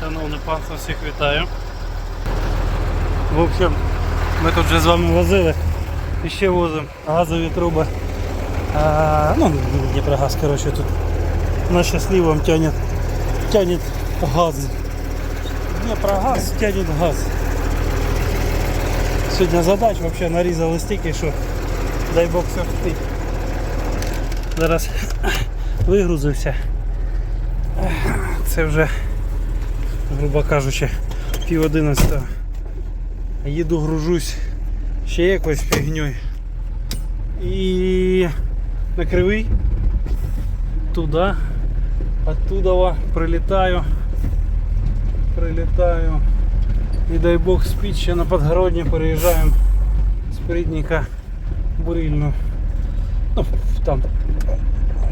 Шановне панство, всіх вітаю. В общем, ми тут вже з вами возили і ще возимо газові труби. А, ну, Дніпрогаз, коротше, тут на щасливом тянет, газ. Дніпрогаз тянет газ. Сьогодні задач взагалі нарізали стільки, що дай Бог все встиг. Зараз вигрузився. Це вже, грубо кажучи, пів одинадцятого. Їду гружусь ще якоюсь фігньою. І на кривий туди, оттуда прилітаю. Прилітаю. І дай Бог спіть ще на Подгородні переїжджаємо з Придніка Бурильну. Ну, там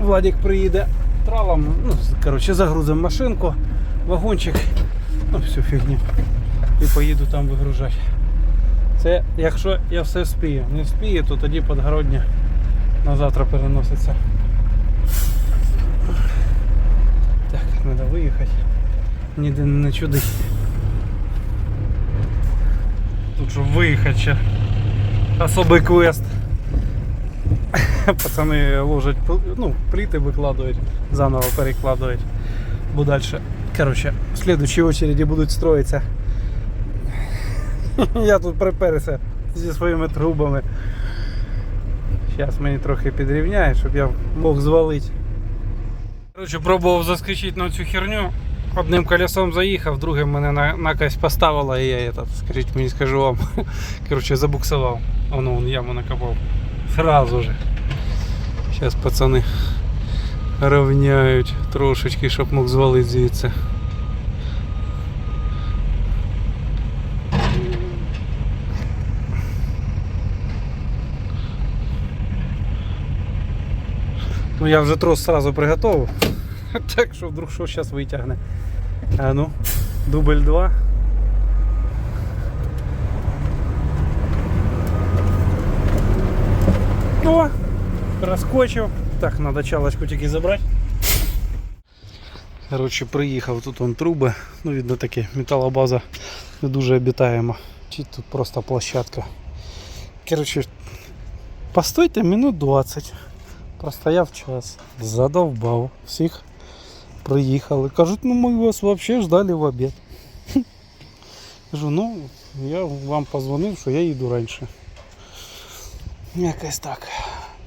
Владик приїде тралом, ну, коротше, загрузимо машинку, вагончик, ну, всю фігню. І поїду там вигружати. Це якщо я все вспію. Не вспію, то тоді Подгородня на завтра переноситься. Так, треба виїхати. Ніде не чудить. Тут щоб виїхати ще. Особий квест. Пацани ложать, ну, пліти викладають, заново перекладають. Бо далі. Короче, в следующей очереди будуть строїтися. Я тут приперся зі своїми трубами. Зараз мені трохи підрівняє, щоб я мог звалити. Короче, пробував заскочити на цю херню. Одним колесом заїхав, другим мене на, накось поставило і я этот, скажіть мені скажу вам. Короче, забуксував. Воно вон яму накопав. Сразу же. Зараз пацани рівняють трошечки, щоб мог звалити звідси. Ну я вже трос сразу приготовив. Так що вдруг що зараз витягне. А ну, дубль 2. проскочив. Так, треба чалочку тільки забрати. Коротше, приїхав, тут вон труби, ну видно таке, металобаза не дуже обітаема. Чи тут просто площадка. Коротше, постойте минут 20. Простояв час, задовбав всіх. Приїхали. Кажуть, ну ми вас взагалі ждали в обід. Кажу, ну я вам позвонив, що я їду раніше. Якось так.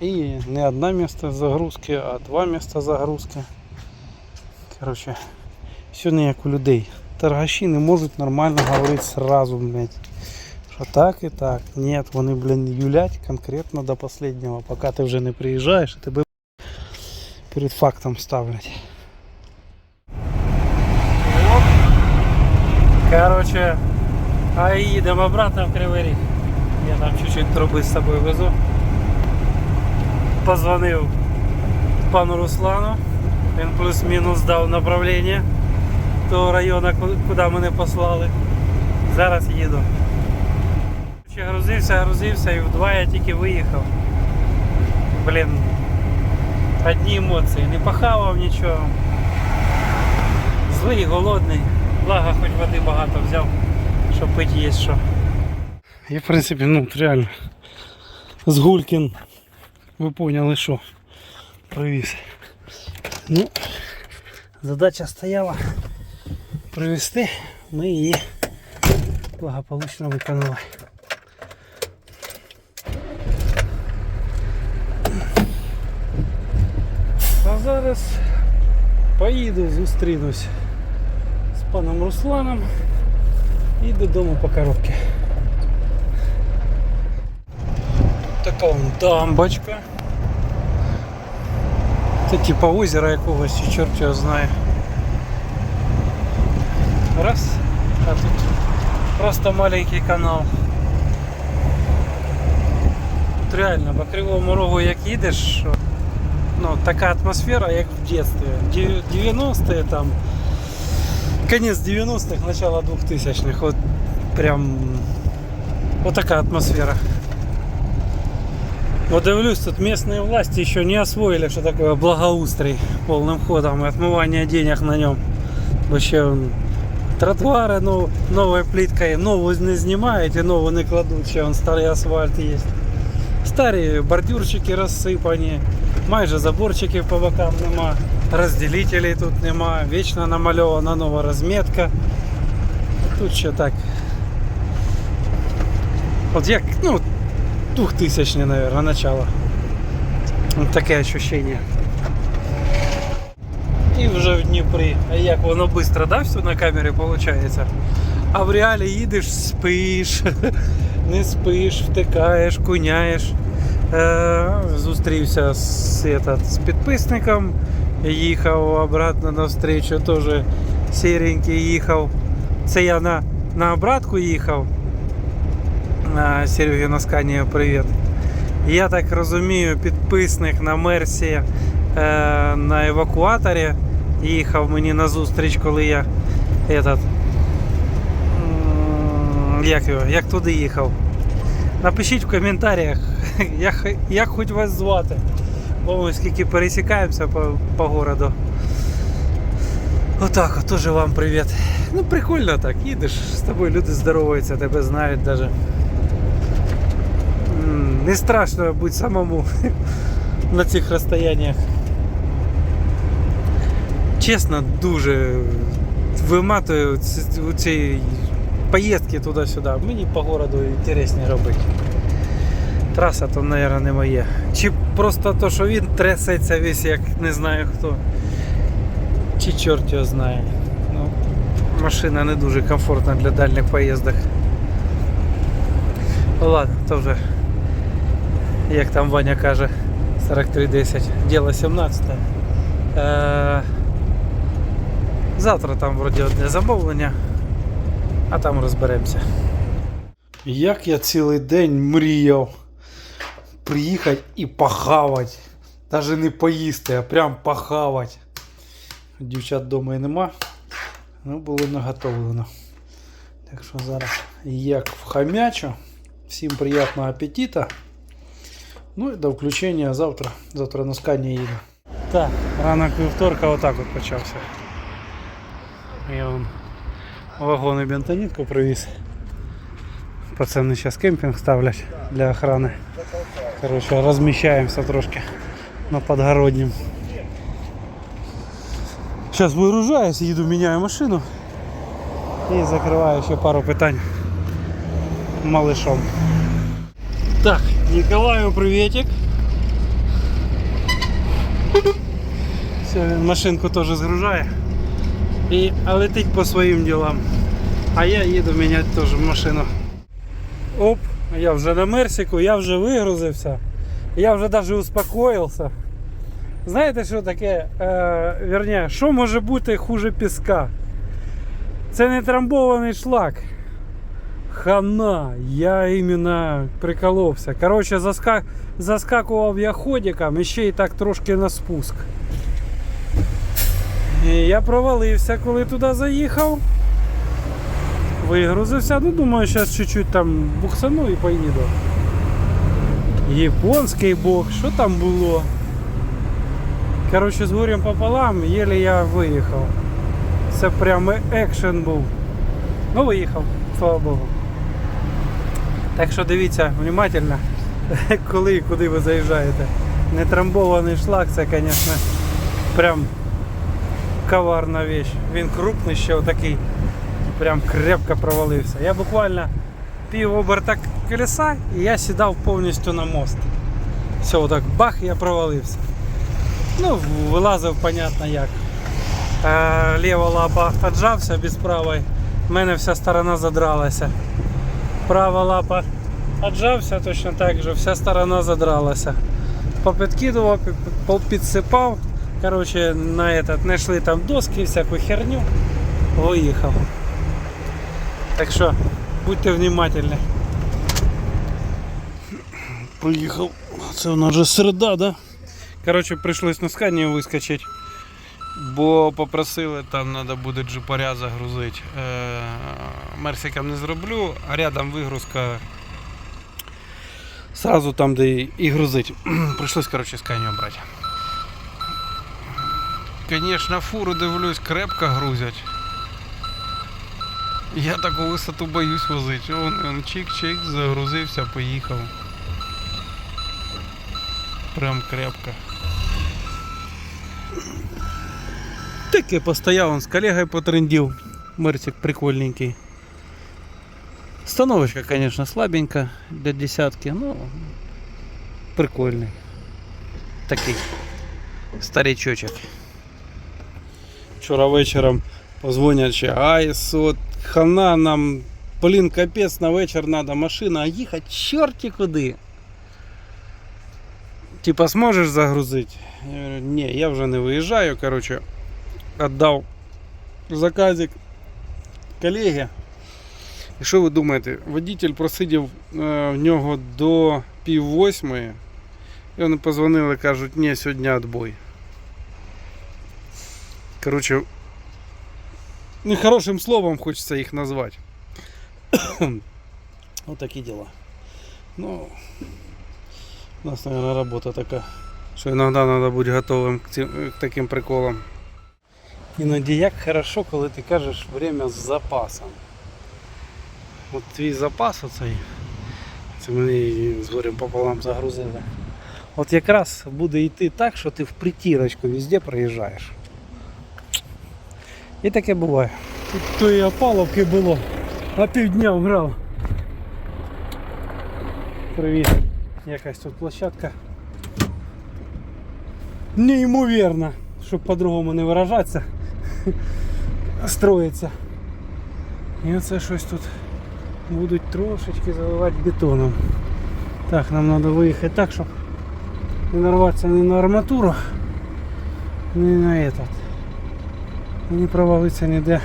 І не одне місце загрузки, а два місця загрузки. Коротше, все не як у людей. Торгаші не можуть нормально говорити сразу, блядь. Що так і так. Ні, вони, блін, юлять конкретно до останнього, поки ти вже не приїжджаєш, тебе перед фактом ставлять. Короче, а їдемо обратно в Кривий Ріг. Я там чуть-чуть труби з собою везу. Позвонив пану Руслану. Він плюс-мінус дав направлення того району, куди мене послали. Зараз їду. Грузився, грузився і вдва я тільки виїхав. Блін. Одні емоції. Не похавав нічого. Злий, голодний. Благо хоч води багато взяв, щоб пити є що. І в принципі, ну реально. З. Ви поняли, що привіз. Ну, задача стояла привезти, ми її благополучно виконали. А зараз поїду, зустрінусь з паном Русланом і додому по коробці. Така вон дамбочка. Це типа озера якогось, і чорт його знає. Раз, а тут просто маленький канал. Тут реально по кривому рогу як їдеш, що, ну, така атмосфера, як в дитинстві. Дев- 90-е там, конец 90-х, начало 2000-х. От прям вот такая атмосфера. Вот дивлюсь, тут местные власти еще не освоили, что такое благоустрой полным ходом и отмывание денег на нем. Вообще он Тротуари ну, новою плиткою, нову не знімають і нову не кладуть, ще он старий асфальт є. Старі бордюрчики розсипані, майже заборчиків по бокам нема, розділителей тут нема, вічно намальована нова розмітка. Тут ще так. От як, ну, 2000 наверное, начало. Вот таке ощущение. І вже в Дніпрі. А як воно швидко, да, все на камері виходить? А в реалі їдеш, спиш, не спиш, втикаєш, куняєш. Е, зустрівся з, этот, з підписником, їхав обратно на встречу, теж сіренький їхав. Це я на, на обратку їхав. А, Серегі на Сканію привіт. Я так розумію, підписник на Мерсі е, на евакуаторі їхав мені на зустріч, коли я этот, як, його, як туди їхав. Напишіть в коментарях, як, як хоч вас звати. Бо ми скільки пересікаємося по, по городу. Отак, от, теж вам привіт. Ну прикольно так, їдеш, з тобою люди здороваються, тебе знають навіть. Не страшно бути самому на цих розстояннях. Чесно, дуже виматую у ці поїздки туди-сюди. Мені по городу інтересніше робити. Траса то, мабуть, не моє. Чи просто то, що він трясеться весь, як не знаю хто. Чи чорт його знає. Ну, машина не дуже комфортна для дальніх поїздок. Ну ладно, то вже, як там Ваня каже, 4310, діло 17. Е, завтра там вроді одне замовлення, а там розберемося. Як я цілий день мріяв приїхати і похавати. Навіть не поїсти, а прям похавати. Дівчат вдома і нема. Ну, було наготовлено. Так що зараз як вхамячу. Всім приятного апетита. Ну і до включення завтра. Завтра на скані їду. Так, ранок вівторка отак от почався. Я вон вагони бентонітку привіз. Пацани зараз кемпінг ставлять для охрани. Короче, розміщаємося трошки на подгороднім. Сейчас вигружаюсь, їду, міняю машину і закриваю ще пару питань малышом. Так, Николаю приветик. Все, він машинку теж згружає. І летить по своїм ділам. А я їду міняти теж машину. Оп, я вже на Мерсику, я вже вигрузився. Я вже навіть успокоївся. Знаєте, що таке? Е, вірні, що може бути хуже піска? Це не трамбований шлак. Хана, я іменно приколовся. Коротше, заска... заскакував я ходиком і ще й так трошки на спуск. І я провалився, коли туди заїхав. Вигрузився, ну думаю, зараз чуть-чуть там буксану і поїду. Японський бок, що там було? Коротше, з горем пополам, єле я виїхав. Це прямо екшен був. Ну, виїхав, слава Богу. Так що дивіться внимательно, коли і куди ви заїжджаєте. Нетрамбований шлак, це, звісно, прям коварна вещь. Він крупний ще отакий. Прям крепко провалився. Я буквально пів оберта колеса і я сідав повністю на мост. Все, отак бах, я провалився. Ну, вилазив, понятно як. Е, ліва лапа отжався без правої. У мене вся сторона задралася. Права лапа отжався точно так же, вся сторона задралася. Попідкидував, пі- підсипав. Короче, на этот знайшли там доски, всяку херню. Виїхав. Так що, будьте внимательні. Поїхав. Це у нас вже середа, да? Коротше, прийшлось на скані вискочити. Бо попросили, там треба буде джипаря загрузити. Е, Мерсиком не зроблю, а рядом вигрузка. Сразу там, де і- грузить. Прийшлось, коротше, сканію брати. Звісно, фуру дивлюсь, крепко грузять. Я таку висоту боюсь возити. Он чик-чик, загрузився, поїхав. Прям крепко. Таке постояв, он з колегою потрендів. Мерсик прикольненький. Становочка, конечно, слабенька для десятки, но прикольний. Такий старичочок. Вчора вечором позвонять ще, ай, от хана нам, блін, капець на вечір треба машина, а їхати чорті куди. Типа зможеш загрузити? Я ні, я вже не виїжджаю, короче, віддав заказик колегі. І що ви думаєте? Водитель просидів е, в нього до пів восьмої. І вони позвонили, кажуть, ні, сьогодні відбой. Короче, нехорошим словом хочется их назвать. вот такие дела. Ну, у нас, наверное, работа такая, что иногда надо быть готовым к, к таким приколам. Іноді як хорошо, коли ти кажеш время з запасом. От твій запас оцей, це мені з горем пополам загрузили. От якраз буде йти так, що ти в притірочку везде проїжджаєш. І таке буває. Тут тої опаловки було, а півдня вграв. Привіт. Якась тут площадка. Неймовірно, щоб по-другому не виражатися. Строїться. І оце щось тут будуть трошечки заливати бетоном. Так, нам треба виїхати так, щоб не нарватися ні на арматуру, ні на этот. І не провалиться ніде.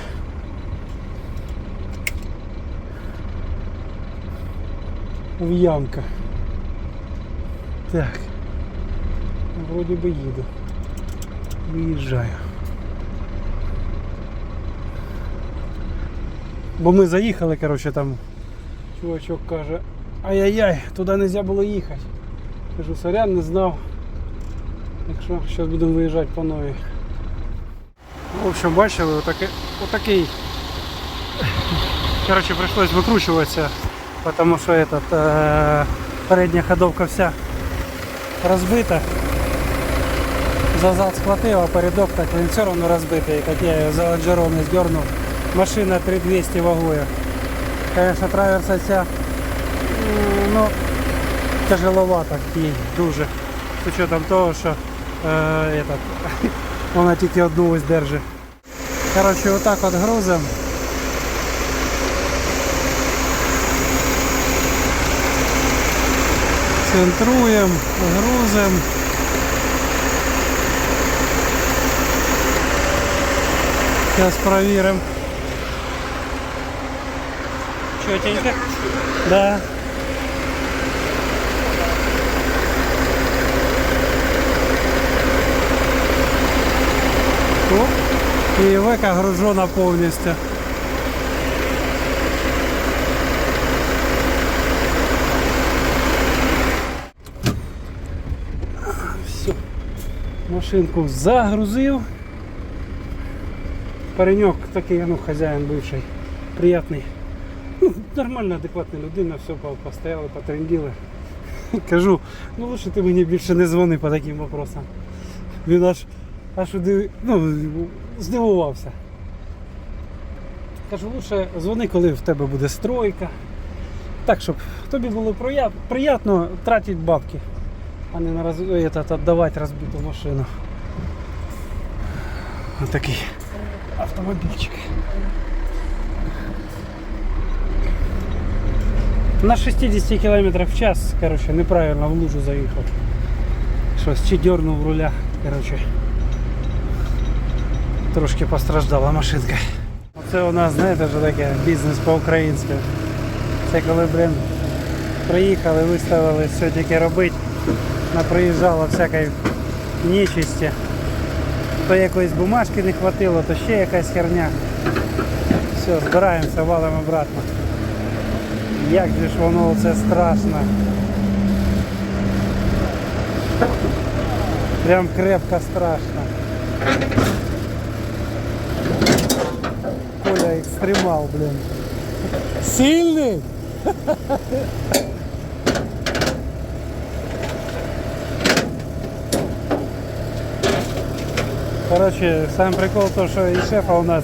В ямка. Так. Вроді би їду. Виїжджаю. Бо ми заїхали, коротше, там чувачок каже, ай-яй-яй, туди не можна було їхати. Кажу, сорян, не знав. Так що зараз будемо виїжджати по новій. В общем, бачили, отакий, отакий. Короче, пришлось викручуватися, потому що этот, э, передня ходовка вся розбита. Зазад схватив, а передок так він все одно розбитий, як я його за лонжерони здернув. Машина 3200 вагою. Конечно, траверса ця ну, тяжеловата їй дуже. З учетом того, що е, этот, вона тільки одну ось держить. Коротше, отак от грузим. Центруємо, грузим. Зараз перевіримо. Чотенько? Да. Оп. І века гружена повністю. Все. Машинку загрузив. Паренек такий, ну, хазяїн бивший, приятний. Нормальна, адекватна людина, все постояли, потренділи. Кажу, ну лучше ти мені більше не дзвони по таким вопросам. Він аж, аж удив... ну, здивувався. Кажу, лучше дзвони, коли в тебе буде стройка. Так, щоб тобі було приємно тратити бабки, а не на роз... віддавати розбиту машину. Отакий автомобільчик. На 60 км в час, короче, неправильно в лужу заїхав. Щось чи дернув руля, короче. Трошки постраждала машинка. Оце у нас, знаєте, вже таке бізнес по-українськи. Це коли, блін, приїхали, виставили, все тільки робити. Наприїжджало всякої нечисті. То якоїсь бумажки не хватило, то ще якась херня. Все, збираємося, валимо обратно. Як же ж воно це страшно. Прям крепко страшно. Коля экстремал, блин. Сильный? Короче, сам прикол то, що і шефа у нас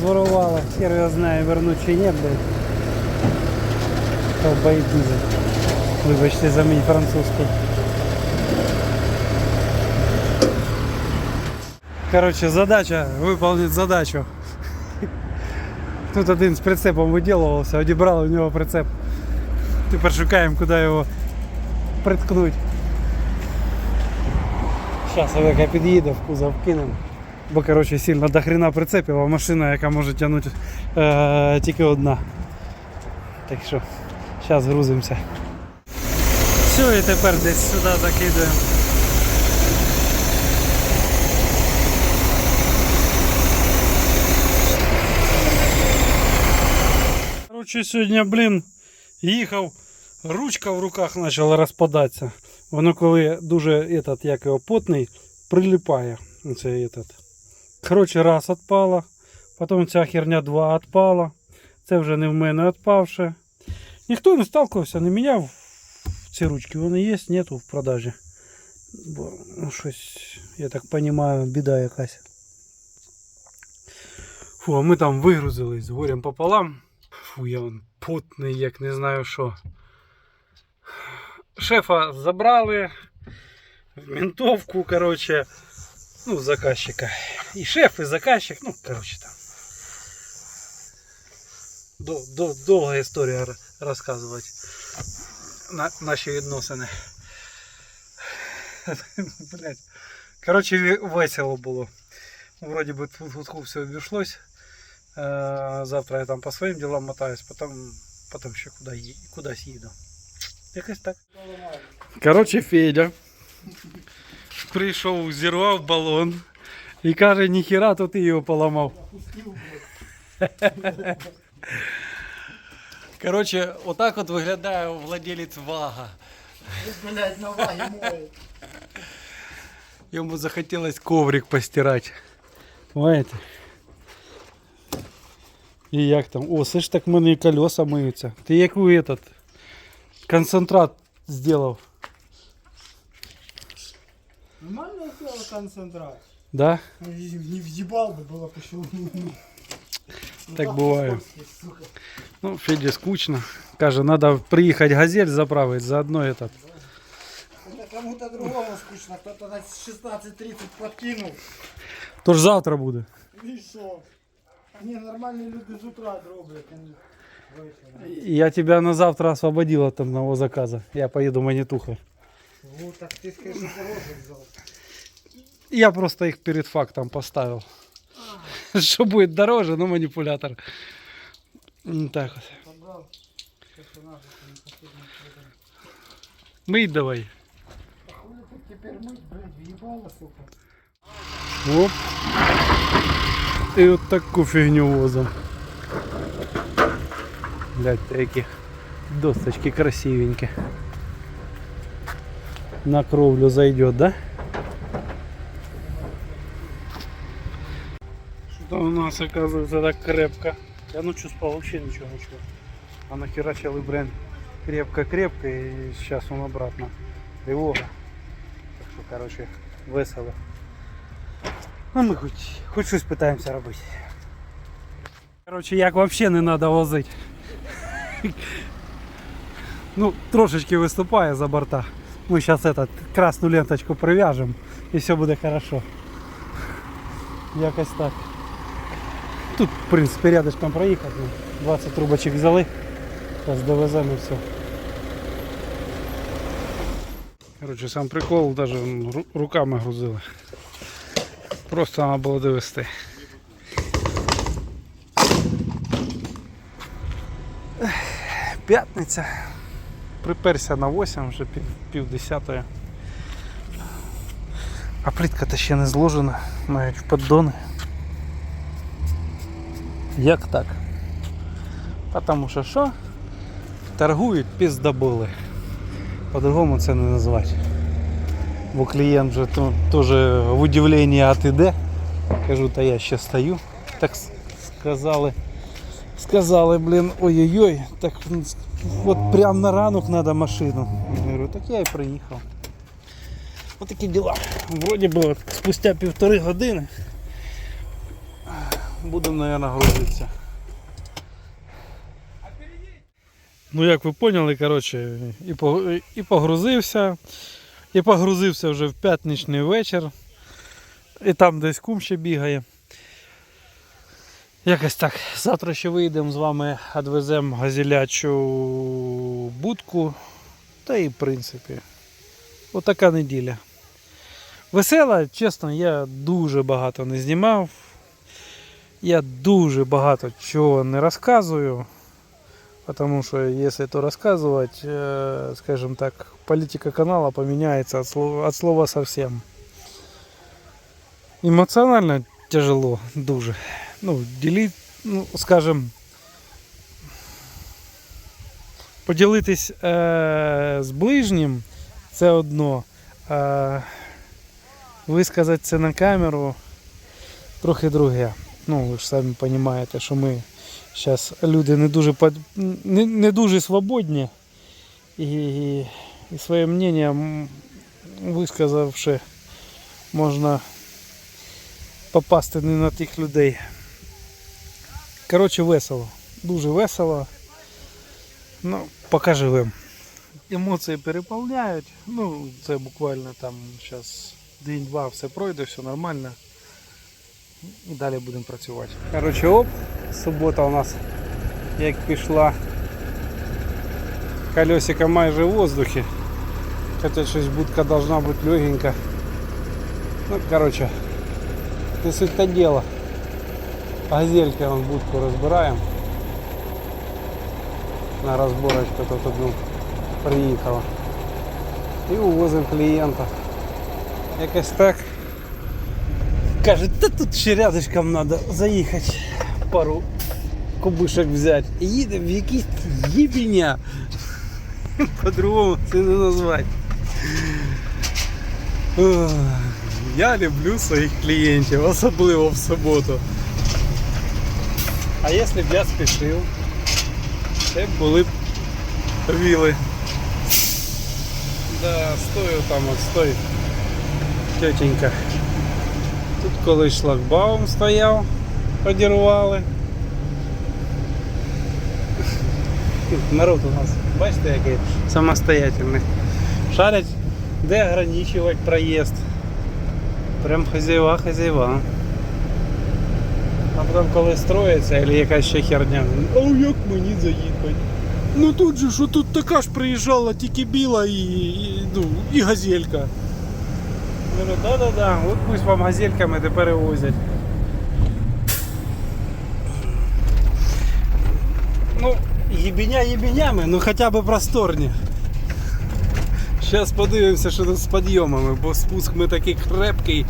зворувало. Хер його знає, вернуть чи ні, блядь. То байдуже. Вибачте за мій французький. Короче, задача, выполнить задачу. Тут один з прицепом виділувався, одібрали у нього прицеп. Тепер шукаємо, куди його приткнуть. Зараз Олега під'їде, в кузов кинемо. Бо короче, сильно до хрена прицепів, а машина, яка може тягнути е, тільки одна. Так що, зараз грузимося. Все, і тепер десь сюди закидуємо. Короче, сьогодні, блін, їхав, ручка в руках почала розпадатися. Воно коли дуже этот, як його, потний, прилипає. Оце, этот. Коротше, раз відпала, потім ця херня два відпала. Це вже не в мене відпавше. Ніхто не сталкивався, не міняв ці ручки. Вони є, нету в продажі. Бо ну, щось, я так розумію, біда якась. Фу, а ми там вигрузились з горем пополам. Фу, я он потний, як не знаю що. Шефа забрали в ментовку, короче, ну, заказчика. І шеф, і заказчик, ну, короче там. До, до, довга історія розказувати. На, наші відносини. Блять. Короче, ве- весело було. Вроде бы тьфу-тьфу-тьфу, все обійшлось. Э, Завтра я там по своїм ділам мотаюсь, потім, потім ще куди, ї- кудись їду. Якось так. Короче, Федя прийшов, зірвав балон і каже, ніхіра, то ти його поламав. Короче, отак от виглядає владелець вага. Блять, на ваге мой. Йому захотілось коврик постирати. Знаєте? І як там? О, слышь, так в мене і колеса миються. Ти яку этот концентрат зробив? Нормально сделал концентрат. Да? Ну, и Не въебал бы, было почему. Так буває. Ну, Феді скучно. Каже, треба приїхати газель заправити, заодно этот. Кому-то другому скучно, кто-то на 16.30 подкинул. Тож завтра буде. И что? Не, нормальные люди с утра дроблят, они вечером. Я тебя на завтра освободил от одного заказа. Я поеду монетухой. Вот так ты скажи, что хороший взял. Я просто их перед фактом поставил. Что будет дороже, но манипулятор. М, Так вот. Собрал. Всё, что надо, что не последний продал. Мыть давай. А хули тут теперь мыть, блядь, въебало, сука. Оп. И вот таку фигню возом. Блять, такі досточки красивенькие. На кровлю зайдет, да? Что у нас оказывается так крепко. Я ну что спал вообще ничего ничего. А нахерачил и бренд крепко-крепко и сейчас он обратно. Тревога. Так что, короче, весело. Ну ми хоч, хоч щось питаємося робити. Коротше, як взагалі не треба возити. Ну, трошечки виступає за борта. Ми зараз этот, красну ленточку прив'яжемо і все буде хорошо. Якось так. Тут, в принципі, рядышком проїхати. ну, 20 трубочок взяли. Зараз довеземо все. Коротше, сам прикол, навіть руками грузили. Просто треба було довести. П'ятниця. Приперся на 8, вже пів, пів десятої. А плитка-то ще не зложена, навіть в поддони. Як так? Потому що що? Торгують піздоболи. По-другому це не назвати. Бо клієнт вже теж в удивленні, а ти де? Кажу, та я ще стою. Так с- казали. Сказали, блін, ой-ой-ой, так от прям на ранок треба машину. Я говорю, так я і приїхав. Ось такі діла. Вроді от спустя півтори години будемо, мабуть, грузитися. Ну, як ви поняли, коротше, і, погрузився, і погрузився вже в п'ятничний вечір. І там десь кум ще бігає. Якось так. Завтра ще вийдемо з вами, відвеземо газілячу будку. Та і в принципі. Отака неділя. Весела, чесно, я дуже багато не знімав. Я дуже багато чого не розказую. Потому что если то рассказывать, э, скажем так, политика канала поменяется от слова, совсем. Эмоционально тяжело, дуже. Ну, делить, ну, скажем, поділитись е, з ближнім це одно. А висказати це на камеру трохи друге. Ну, ви ж самі розумієте, що ми зараз люди не дуже не, не дуже свободні і, і своє мнення висказавши, можна попасти не на тих людей. Коротше, весело. Дуже весело. Ну, поки живем. Емоції переповняють. Ну, це буквально там зараз день-два все пройде, все нормально. І далі будемо працювати. Коротше, оп, субота у нас як пішла. Колесико майже в воздухе. Хотя щось будка должна бути легенька. Ну, короче, не суть то дело. Газельки вон будку розбираємо. На розборочку тут одну приїхала. І увозимо клієнта. Якось так. Каже, та тут ще рядышком треба заїхати. Пару кубишок взяти. І їде в якийсь єбеня. По-другому це не назвати. Ох, Я люблю своїх клієнтів, особливо в суботу. А якщо б я спішив, це б були б віли. Да, стою там, от стой, тетенька. Колись шлагбаум стояв, подірвали. Народ у нас, бачите, який самостоятельний. Шарять, де ограничувати проїзд. Прям хазяєва, хазяєва. А потім коли строїться, або якась ще херня, а як мені заїхати? Ну тут же, що тут така ж приїжджала тільки біла і, і, ну, і газелька. Говорю, да-да-да, от пусть вам газельками тепер і возять. Ну, єбеня єбенями, ну хоча б просторні. Зараз подивимося, що тут з підйомами, бо спуск ми такий крепкий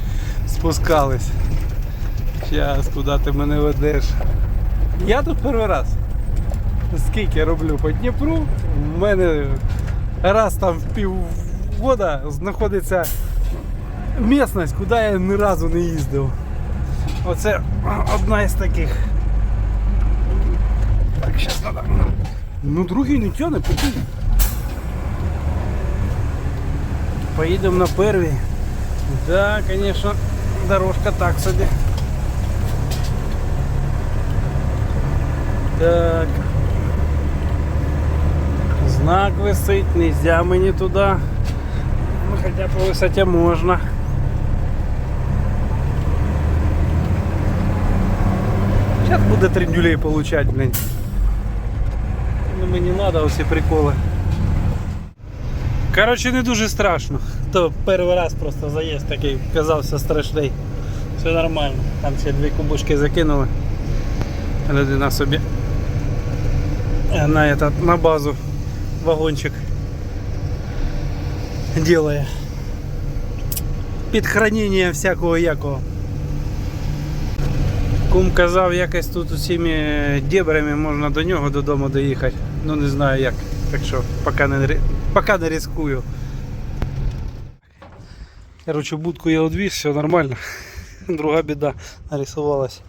спускались. Зараз, куди ти мене ведеш? Я тут перший раз. Скільки роблю по Дніпру, в мене раз там в півгода знаходиться місцевість, куди я ні разу не їздив. Оце одна із таких. Так, зараз треба. Ну другий не тяне, прикинь. Поїдемо на первій. Да, звісно, дорожка так собі. Так. Знак висить, нельзя мені туди. Ну, хотя по висоті можна. Буде трендюлей получать, блин. Ну мені треба усі приколи. Коротше, не дуже страшно. То перший раз просто заїзд такий казався страшний. Все нормально. Там ще дві кубочки закинули. Людина собі на, этот, на базу вагончик делає. Під хранення всякого якого. Кум казав, якось тут усіми дебрями можна до нього додому доїхати. Ну не знаю як. Так що поки не, поки не рискую. Короче, будку я одвіз, все нормально. Друга біда нарисувалась.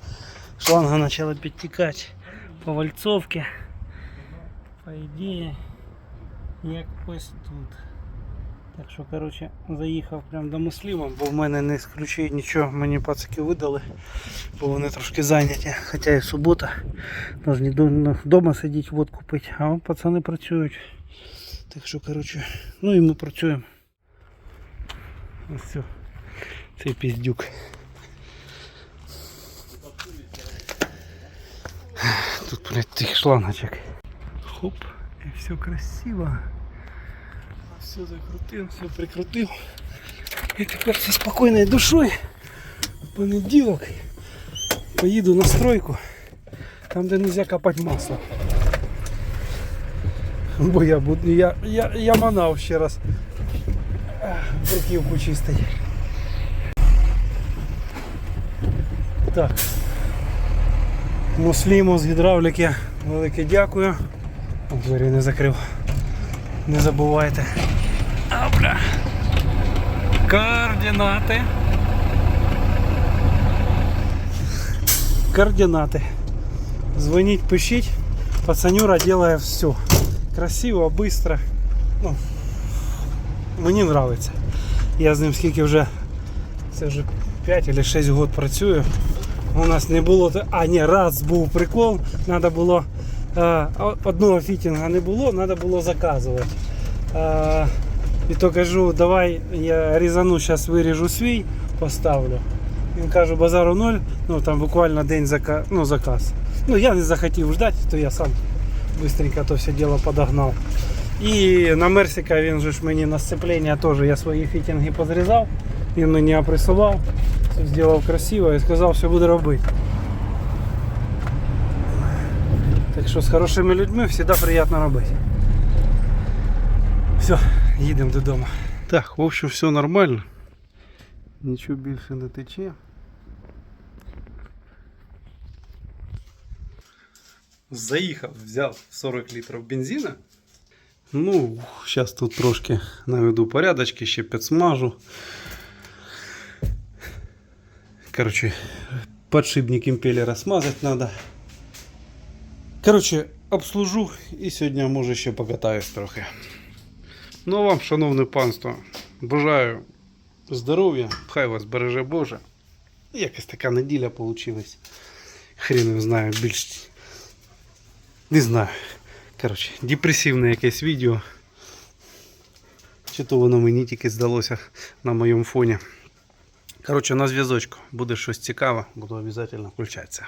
Шланга почала підтікати по вальцовці. По ідеї, як ось тут. Так що, коротше, заїхав прямо до мусліма, бо в мене не з ключей нічого мені пацики видали, бо вони трошки зайняті. Хоча і субота. Должні вдома сидіти, водку пити, а от пацани працюють. Так що, коротше, ну і ми працюємо. Ось. Цей піздюк. Тут, блядь, тих шлангочок. Хоп, і все красиво. Все закрутив, все прикрутив. І тепер зі спокійною душою в понеділок поїду на стройку, там де не можна копати масло. Бо я буду. Я, я, я манав ще раз бруківку чистить. Так. Мусліму з гідравліки велике дякую. Двері не закрив. Не забувайте. Опля. Координати. Координати. Звонить, пишіть. Пацанюра делает все. Красиво, быстро. Ну, мені нравится. Я з ним скільки вже. Це вже 5 чи 6 років працюю. У нас не було. та- А, ні, раз був прикол. Надо було. е, одного фітінга не було, треба було заказувати. І то кажу, давай я різану, зараз виріжу свій, поставлю. Він каже, базару ноль, ну там буквально день зака... ну, заказ. Ну я не захотів ждати, то я сам быстренько то все діло подогнав. І на Мерсика він же ж мені на сцеплення теж я свої фітінги позрізав, він мені опресував, все зробив красиво і сказав, що буде робити. Так що з хорошими людьми завжди приємно робити. Все, їдемо додому. Так, в общем, все нормально. Нічого більше не тече. Заїхав, взяв 40 літрів бензина. Ну, зараз тут трошки наведу порядочки, ще підсмажу. Короче, подшипник импеллера смазать надо. Короче, обслужу і сьогодні може ще покатаюсь трохи. Ну вам, шановне панство, бажаю здоров'я, хай вас береже Боже. Якась така неділя вийшла. Хрін його знаю, більш. Не знаю. Коротше, депресивне якесь відео. Чи то воно мені тільки здалося на моєму фоні. Коротше, на зв'язочку. Буде щось цікаве, буду обов'язково включатися.